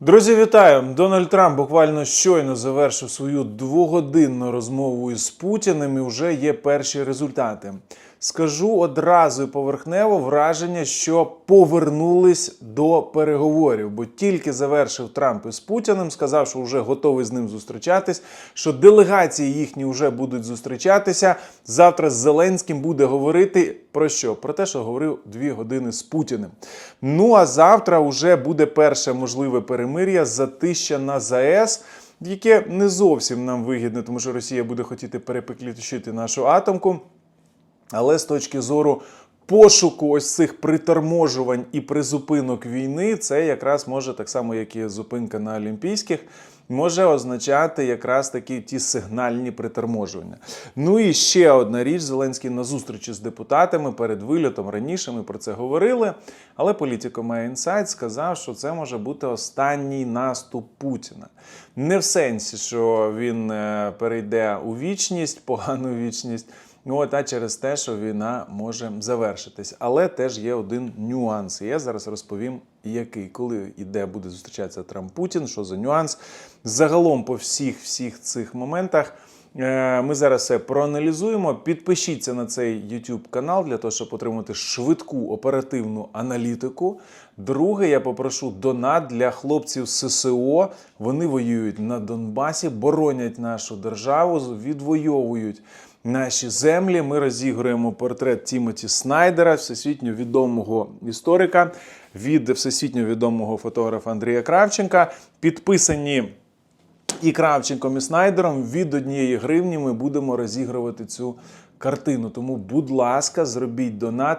Друзі, вітаю! Дональд Трамп буквально щойно завершив свою двогодинну розмову із Путіним і вже є перші результати. Скажу одразу поверхнево враження, що повернулись до переговорів, бо тільки завершив Трамп із Путіним, сказав, що вже готовий з ним зустрічатись, що делегації їхні вже будуть зустрічатися. Завтра з Зеленським буде говорити про що? Про те, що говорив дві години з Путіним. Ну а завтра вже буде перше можливе перемир'я затища на ЗАЕС. Яке не зовсім нам вигідне, тому що Росія буде хотіти перепекліточити нашу атомку. Але з точки зору пошуку ось цих приторможувань і призупинок війни, це якраз може так само, як і зупинка на Олімпійських, може означати якраз такі ті сигнальні приторможування. Ну і ще одна річ: Зеленський на зустрічі з депутатами перед вильотом раніше ми про це говорили. Але політико інсайт сказав, що це може бути останній наступ Путіна. Не в сенсі, що він е, перейде у вічність, погану вічність. Ну, от, а через те, що війна може завершитись. Але теж є один нюанс. Я зараз розповім, який, коли і де буде зустрічатися Трамп Путін, що за нюанс. Загалом по всіх всіх цих моментах. е, Ми зараз все проаналізуємо. Підпишіться на цей YouTube канал для того, щоб отримати швидку оперативну аналітику. Друге, я попрошу донат для хлопців ССО. Вони воюють на Донбасі, боронять нашу державу, відвоюють наші землі. Ми розігруємо портрет Тімоті Снайдера, всесвітньо відомого історика, від всесвітньо відомого фотографа Андрія Кравченка. Підписані і Кравченком, і Снайдером від однієї гривні ми будемо розігрувати цю картину. Тому, будь ласка, зробіть донат.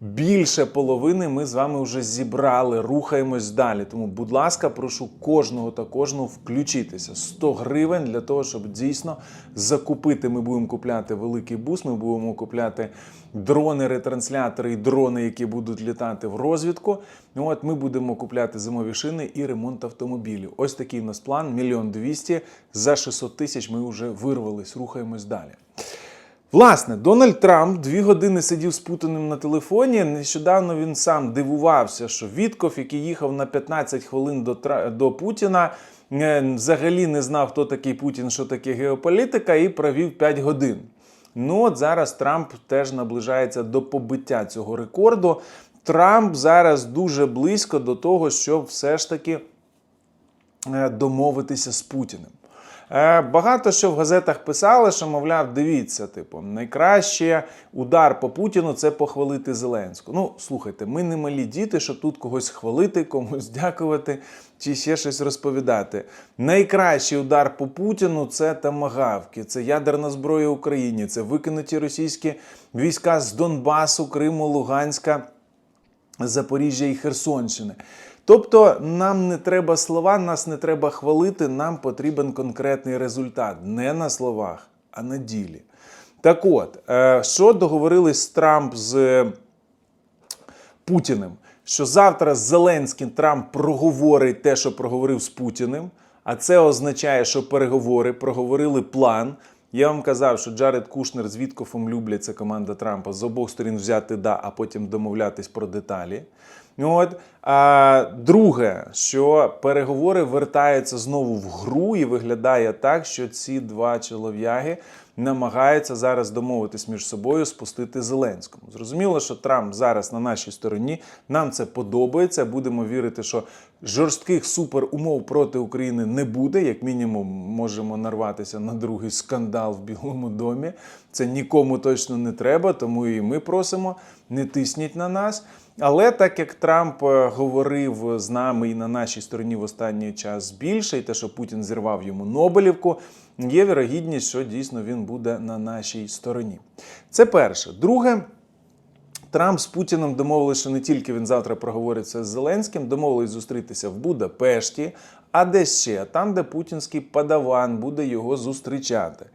Більше половини ми з вами вже зібрали, рухаємось далі. Тому, будь ласка, прошу кожного та кожного включитися. 100 гривень для того, щоб дійсно закупити. Ми будемо купляти великий бус, ми будемо купляти дрони, ретранслятори і дрони, які будуть літати в розвідку. Ну, От ми будемо купляти зимові шини і ремонт автомобілів. Ось такий у нас план: мільйон двісті. За 600 тисяч ми вже вирвались, рухаємось далі. Власне, Дональд Трамп дві години сидів з Путіним на телефоні. Нещодавно він сам дивувався, що Вітков, який їхав на 15 хвилин до, до Путіна, е, взагалі не знав, хто такий Путін, що таке геополітика, і провів 5 годин. Ну от зараз Трамп теж наближається до побиття цього рекорду. Трамп зараз дуже близько до того, щоб все ж таки е, домовитися з Путіним. Е, Багато що в газетах писали, що, мовляв, дивіться, типу, найкраще удар по Путіну це похвалити Зеленську. Ну, слухайте, ми не малі діти, щоб тут когось хвалити, комусь дякувати чи ще щось розповідати. Найкращий удар по Путіну це тамагавки, це ядерна зброя Україні, це викинуті російські війська з Донбасу, Криму, Луганська. Запоріжжя і Херсонщини. Тобто нам не треба слова, нас не треба хвалити, нам потрібен конкретний результат. Не на словах, а на ділі. Так от, е, що договорились Трамп з Путіним? Що завтра з Зеленським Трамп проговорить те, що проговорив з Путіним, а це означає, що переговори проговорили план. Я вам казав, що Джаред Кушнер з Віткофом люблять це команда Трампа з обох сторін взяти да, а потім домовлятись про деталі. Ну От. А, друге, що переговори вертаються знову в гру, і виглядає так, що ці два чолов'яги намагаються зараз домовитись між собою, спустити Зеленському. Зрозуміло, що Трамп зараз на нашій стороні. Нам це подобається. Будемо вірити, що жорстких суперумов проти України не буде. Як мінімум, можемо нарватися на другий скандал в Білому домі. Це нікому точно не треба, тому і ми просимо, не тисніть на нас. Але так як Трамп е, говорив з нами і на нашій стороні в останній час більше, і те, що Путін зірвав йому Нобелівку, є вірогідність, що дійсно він буде на нашій стороні. Це перше. Друге. Трамп з Путіним домовилися, що не тільки він завтра проговориться з Зеленським, домовились зустрітися в Будапешті, а де ще? Там, де путінський падаван буде його зустрічати.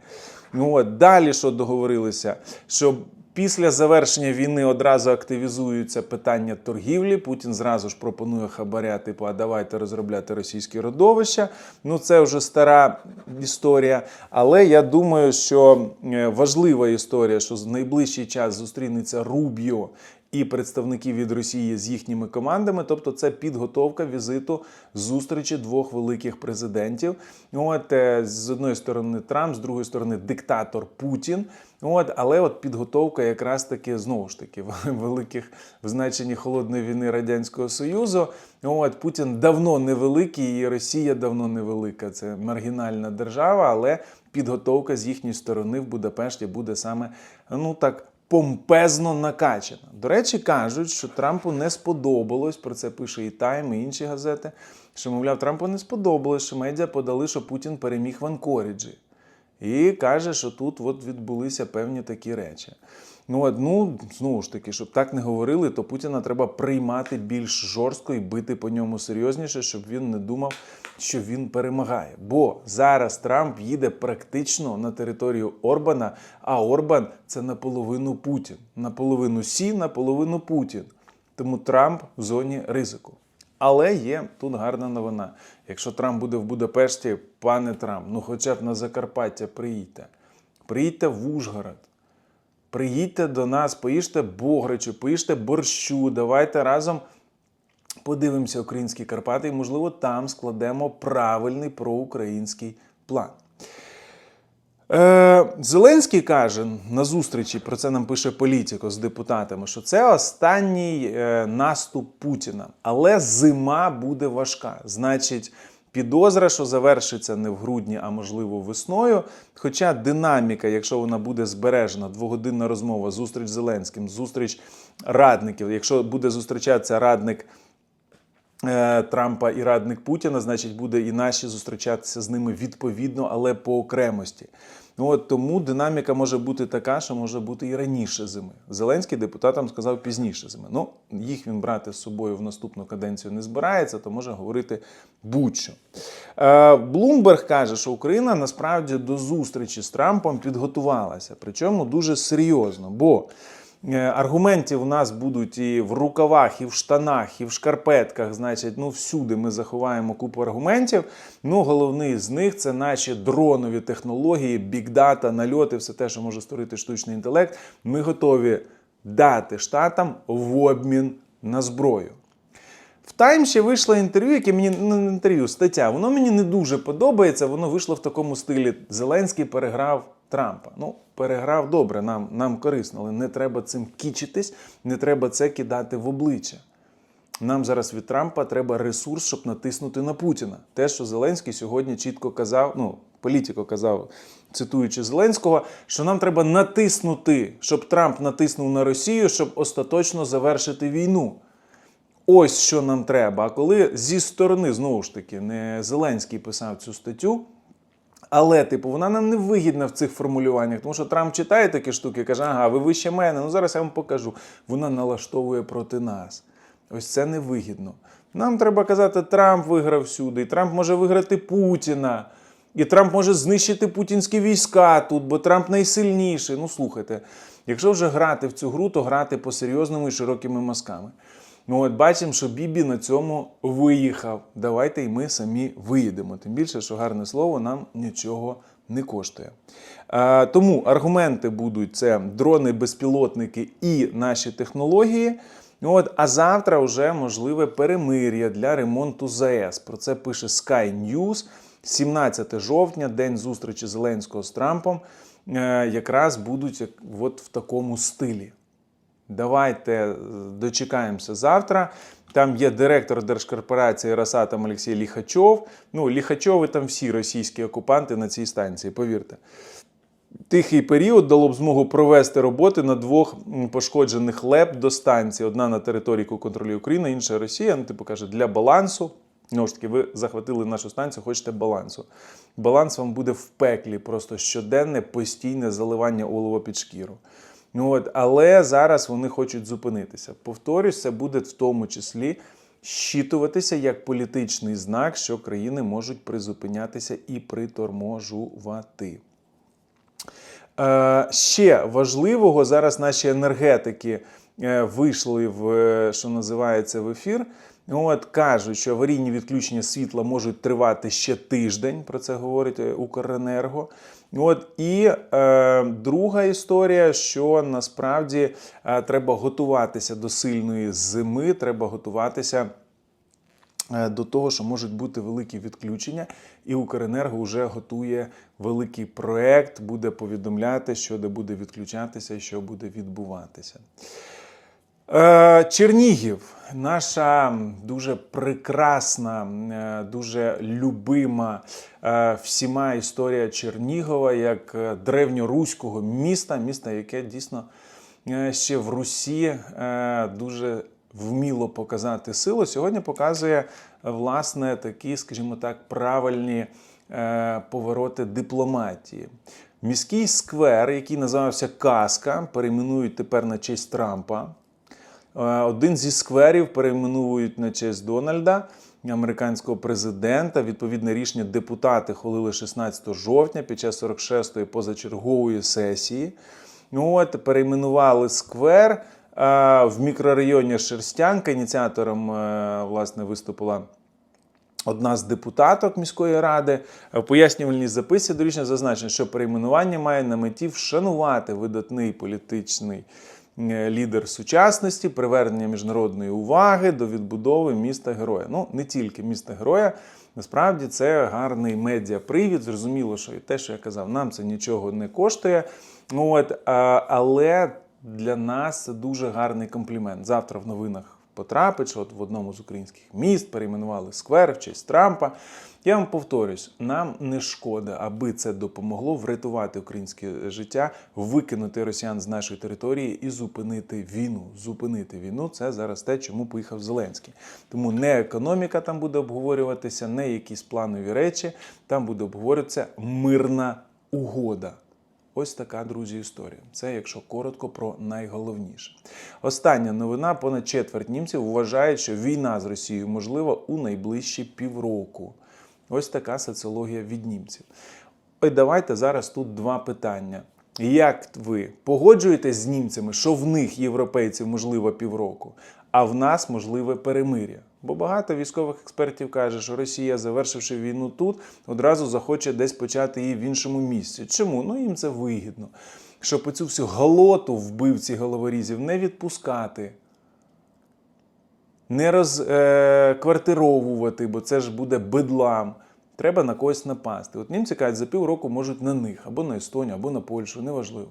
Ну от далі, що договорилися, що після завершення війни одразу активізуються питання торгівлі. Путін зразу ж пропонує хабаря, типу, а давайте розробляти російські родовища. Ну це вже стара історія. Але я думаю, що е, важлива історія, що в найближчий час зустрінеться Рубіо і представників від Росії з їхніми командами. Тобто, це підготовка візиту зустрічі двох великих президентів. От е, з одної сторони Трамп, з другої сторони диктатор Путін. От, але от підготовка якраз таки знову ж таки великих в значенні холодної війни радянського союзу. От Путін давно невеликий, і Росія давно невелика. Це маргінальна держава, але підготовка з їхньої сторони в Будапешті буде саме ну так. Помпезно накачана. До речі, кажуть, що Трампу не сподобалось. Про це пише і Тайм, і інші газети. Що, мовляв, Трампу не сподобалось, що медіа подали, що Путін переміг в Анкоріджі. І каже, що тут от відбулися певні такі речі. Ну, от, ну, знову ж таки, щоб так не говорили, то Путіна треба приймати більш жорстко і бити по ньому серйозніше, щоб він не думав, що він перемагає. Бо зараз Трамп їде практично на територію Орбана, а Орбан це наполовину Путін. Наполовину Сі, наполовину Путін. Тому Трамп в зоні ризику. Але є тут гарна новина. Якщо Трамп буде в Будапешті, пане Трамп, ну хоча б на Закарпаття приїдьте. Приїдьте в Ужгород. Приїдьте до нас, поїжте бограчу, поїжте борщу. Давайте разом подивимося українські Карпати, і, можливо, там складемо правильний проукраїнський план. Е, Зеленський каже на зустрічі, про це нам пише політико з депутатами, що це останній е, наступ Путіна. Але зима буде важка. Значить, підозра, що завершиться не в грудні, а можливо весною. Хоча динаміка, якщо вона буде збережена, двогодинна розмова, зустріч з Зеленським, зустріч радників, якщо буде зустрічатися радник. Е, Трампа і радник Путіна, значить, буде і наші зустрічатися з ними відповідно, але по окремості. Ну от тому динаміка може бути така, що може бути і раніше зими. Зеленський депутатам сказав пізніше зими. Ну, їх він брати з собою в наступну каденцію не збирається, то може говорити будь-що. Е, Блумберг каже, що Україна насправді до зустрічі з Трампом підготувалася, причому дуже серйозно. Бо Аргументів у нас будуть і в рукавах, і в штанах, і в шкарпетках. Значить, ну всюди ми заховаємо купу аргументів. Ну, головний з них це наші дронові технології, бікдата, нальоти, все те, що може створити штучний інтелект. Ми готові дати штатам в обмін на зброю. В Тайм ще вийшло інтерв'ю, яке мені ну, не інтерв'ю, стаття. Воно мені не дуже подобається. Воно вийшло в такому стилі. Зеленський переграв Трампа. Ну, переграв добре, нам, нам корисно, але не треба цим кічитись, не треба це кидати в обличчя. Нам зараз від Трампа треба ресурс, щоб натиснути на Путіна. Те, що Зеленський сьогодні чітко казав, ну, політико казав, цитуючи Зеленського, що нам треба натиснути, щоб Трамп натиснув на Росію, щоб остаточно завершити війну. Ось що нам треба. А коли зі сторони, знову ж таки, не Зеленський писав цю статтю, але, типу, вона нам не вигідна в цих формулюваннях, тому що Трамп читає такі штуки каже, ага, ви вище мене, ну зараз я вам покажу. Вона налаштовує проти нас. Ось це невигідно. Нам треба казати, Трамп виграв всюди, і Трамп може виграти Путіна. І Трамп може знищити путінські війська тут, бо Трамп найсильніший. Ну слухайте, якщо вже грати в цю гру, то грати по-серйозному і широкими мазками. Ну от бачимо, що Бібі на цьому виїхав. Давайте і ми самі виїдемо. Тим більше, що гарне слово нам нічого не коштує. А, тому аргументи будуть це дрони, безпілотники і наші технології. От, а завтра вже можливе перемир'я для ремонту ЗАЕС. Про це пише Sky News. 17 жовтня, день зустрічі Зеленського з Трампом, е, якраз будуть от в такому стилі. Давайте е, дочекаємося завтра. Там є директор держкорпорації Росатом Олексій Ліхачов. Ну, Ліхачови там всі російські окупанти на цій станції, повірте. Тихий період дало б змогу провести роботи на двох пошкоджених ЛЕП до станції. Одна на території, контролює Україна, інша Росія. Ну, типу каже, для балансу. Знову ж таки, ви захватили нашу станцію, хочете балансу. Баланс вам буде в пеклі, просто щоденне постійне заливання олова під шкіру. Ну от, але зараз вони хочуть зупинитися. Повторюсь, це буде в тому числі щитуватися як політичний знак, що країни можуть призупинятися і приторможувати. Е, ще важливого зараз наші енергетики е, вийшли в е, що називається в ефір От кажуть, що аварійні відключення світла можуть тривати ще тиждень. Про це говорить е, Укренерго. От і е, друга історія, що насправді е, треба готуватися до сильної зими, треба готуватися. е, До того, що можуть бути великі відключення, і Укренерго вже готує великий проект, буде повідомляти, що де буде відключатися і що буде відбуватися. Е, Чернігів, наша дуже прекрасна, е, дуже любима е, всіма історія Чернігова як древньоруського міста, міста, яке дійсно ще в Русі дуже вміло показати силу. Сьогодні показує власне такі, скажімо так, правильні повороти дипломатії. Міський сквер, який називався Каска, перейменують тепер на честь Трампа. Е, Один зі скверів перейменують на честь Дональда, американського президента. Відповідне рішення депутати хвалили 16 жовтня під час 46-ї позачергової сесії. Ну От, перейменували сквер е, в мікрорайоні Шерстянка. Ініціатором е, власне виступила одна з депутаток міської ради. В пояснювальній записі до рішення зазначено, що перейменування має на меті вшанувати видатний політичний лідер сучасності, привернення міжнародної уваги до відбудови міста героя. Ну не тільки міста героя. Насправді це гарний медіапривід. Зрозуміло, що і те, що я казав, нам це нічого не коштує. Ну, От, але для нас це дуже гарний комплімент. Завтра в новинах потрапить, що от в одному з українських міст перейменували сквер в честь Трампа. Я вам повторюсь, нам не шкода, аби це допомогло врятувати українське життя, викинути росіян з нашої території і зупинити війну. Зупинити війну це зараз те, чому поїхав Зеленський. Тому не економіка там буде обговорюватися, не якісь планові речі. Там буде обговорюватися мирна угода. Ось така, друзі, історія. Це якщо коротко про найголовніше. Остання новина: понад четверть німців вважають, що війна з Росією можлива у найближчі півроку. Ось така соціологія від німців. Ой, давайте зараз тут два питання. Як ви погоджуєтесь з німцями, що в них європейців можливо півроку, а в нас можливе перемир'я? Бо багато військових експертів каже, що Росія, завершивши війну тут, одразу захоче десь почати її в іншому місці. Чому? Ну їм це вигідно. Щоб оцю всю галоту вбивці головорізів не відпускати, не розквартировувати, бо це ж буде бедлам. Треба на когось напасти. От німці кажуть, за півроку можуть на них, або на Естонію, або на Польщу, неважливо.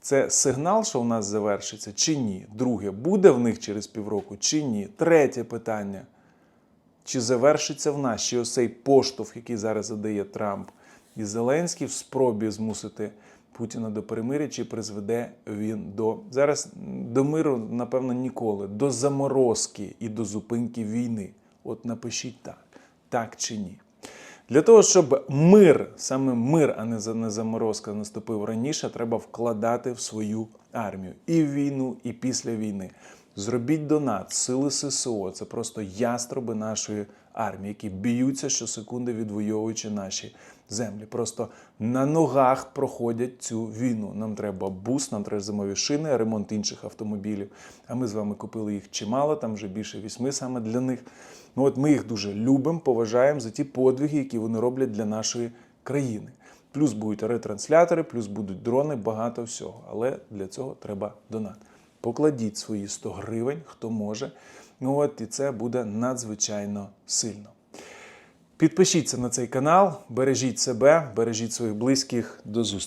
Це сигнал, що у нас завершиться, чи ні? Друге, буде в них через півроку, чи ні? Третє питання. Чи завершиться в нас ще ось цей поштовх, який зараз задає Трамп і Зеленський в спробі змусити Путіна до перемиря, чи призведе він до зараз до миру, напевно, ніколи, до заморозки і до зупинки війни. От напишіть так, так чи ні. Для того, щоб мир, саме мир, а не за- не заморозка, наступив раніше, треба вкладати в свою армію і в війну, і після війни. Зробіть донат, сили ССО. Це просто яструби нашої армії, які б'ються щосекунди, відвоюючи наші землі. Просто на ногах проходять цю війну. Нам треба бус, нам треба зимові шини, ремонт інших автомобілів. А ми з вами купили їх чимало, там вже більше вісьми саме для них. Ну от ми їх дуже любимо, поважаємо за ті подвиги, які вони роблять для нашої країни. Плюс будуть ретранслятори, плюс будуть дрони, багато всього. Але для цього треба донат. Покладіть свої 100 гривень, хто може. Ну от і це буде надзвичайно сильно. Підпишіться на цей канал, бережіть себе, бережіть своїх близьких. До зустрічі.